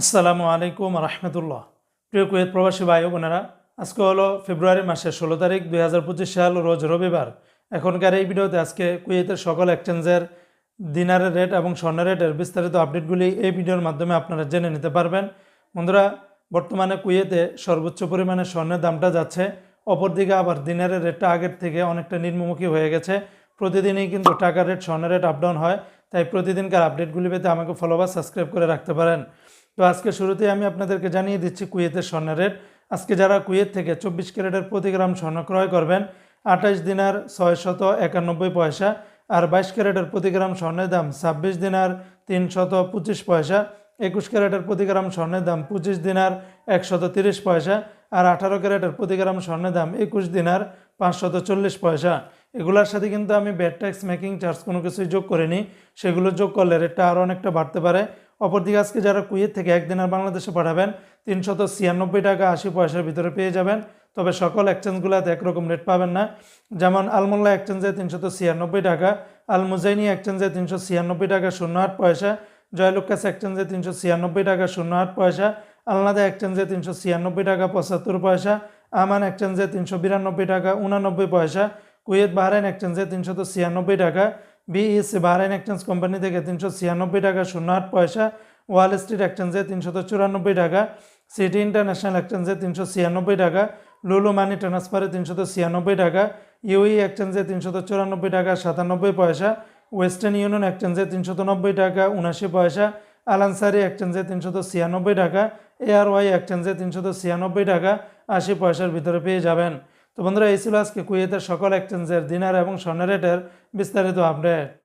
আসসালামু আলাইকুম রহমতুল্লাহ। প্রিয় কুয়েত প্রবাসী ভাই বোনেরা, আজকে হলো ফেব্রুয়ারি মাসের ষোলো তারিখ দুই হাজার পঁচিশ সাল, রোজ রবিবার। এখনকার এই ভিডিওতে আজকে কুয়েতের সকল এক্সচেঞ্জের দিনারের রেট এবং স্বর্ণের রেটের বিস্তারিত আপডেটগুলি এই ভিডিওর মাধ্যমে আপনারা জেনে নিতে পারবেন। বন্ধুরা, বর্তমানে কুয়েতে সর্বোচ্চ পরিমাণে স্বর্ণের দামটা যাচ্ছে। অপরদিকে আবার দিনারের রেটটা আগের থেকে অনেকটা নিম্নমুখী হয়ে গেছে। প্রতিদিনই কিন্তু টাকার রেট, স্বর্ণের রেট আপডাউন হয়। তাই প্রতিদিনকার আপডেটগুলি পেতে আমাকে ফলো বা সাবস্ক্রাইব করে রাখতে পারেন। তো আজকে শুরুতে আমি আপনাদেরকে জানিয়ে দিচ্ছি কুয়েতের স্বর্ণের রেট। আজকে যারা কুয়েত থেকে চব্বিশ ক্যারেটের প্রতি গ্রাম স্বর্ণ ক্রয় করবেন, আঠাশ দিনার ছয় শত একানব্বই পয়সা আর বাইশ ক্যারেটের প্রতি গ্রাম স্বর্ণের দাম ছাব্বিশ দিনার তিন শত পঁচিশ পয়সা, একুশ ক্যারেটের প্রতি গ্রাম স্বর্ণের দাম পঁচিশ দিনার একশত তিরিশ পয়সা আর আঠারো ক্যারেটের প্রতি গ্রাম স্বর্ণের দাম একুশ দিনার পাঁচশত চল্লিশ পয়সা। এগুলোর সাথে কিন্তু আমি ব্যাট ট্যাক্স মেকিং চার্জ কোনো কিছুই যোগ করিনি। সেগুলো যোগ করলে রেটটা আরও অনেকটা বাড়তে পারে। অপরদিকে আজকে যারা কুয়েত থেকে একদিন আর বাংলাদেশে পাঠাবেন, তিনশত ছিয়ানব্বই টাকা আশি পয়সার ভিতরে পেয়ে যাবেন। তবে সকল এক্সচেঞ্জগুলোতে একরকম রেট পাবেন না। যেমন আলমোল্লা এক্সচেঞ্জে তিনশত ছিয়ানব্বই টাকা আল মুজাইনি এক্সচেঞ্জে তিনশো ছিয়ানব্বই টাকা শূন্য আট পয়সা, জয়লুকাস এক্সচেঞ্জে তিনশো ছিয়ানব্বই টাকা শূন্য আট পয়সা, আলনাদা এক্সচেঞ্জে তিনশো ছিয়ানব্বই টাকা পঁচাত্তর পয়সা, আমান এক্সচেঞ্জে তিনশো বিরানব্বই টাকা উনানব্বই পয়সা কুয়েত বাহরাইন এক্সচেঞ্জে তিনশত ছিয়ানব্বই টাকা, বিইসি বাহরাইন এক্সচেঞ্জ কোম্পানি থেকে তিনশো ছিয়ানব্বই টাকা শূন্য আট পয়সা, ওয়াল স্ট্রিট এক্সচেঞ্জে তিনশত চুরানব্বই টাকা, সিটি ইন্টারন্যাশনাল এক্সচেঞ্জে তিনশো ছিয়ানব্বই টাকা, লুলু মানি ট্রান্সফারে তিনশত ছিয়ানব্বই টাকা, ইউই এক্সচেঞ্জে তিনশত চুরানব্বই টাকা সাতানব্বই পয়সা, ওয়েস্টার্ন ইউনিয়ন এক্সচেঞ্জে তিনশত নব্বই টাকা উনাশি পয়সা, আলানসারি এক্সচেঞ্জে তিনশত ছিয়ানব্বই টাকা, এআরওয়াই এক্সচেঞ্জে তিনশত ছিয়ানব্বই টাকা আশি পয়সার ভিতরে পেয়ে যাবেন। তো বন্ধুরা এই ছিল আজকে কুয়েতের সকল এক্সচেঞ্জের দিনার এবং স্বর্ণের রেটের বিস্তারিত আপডেট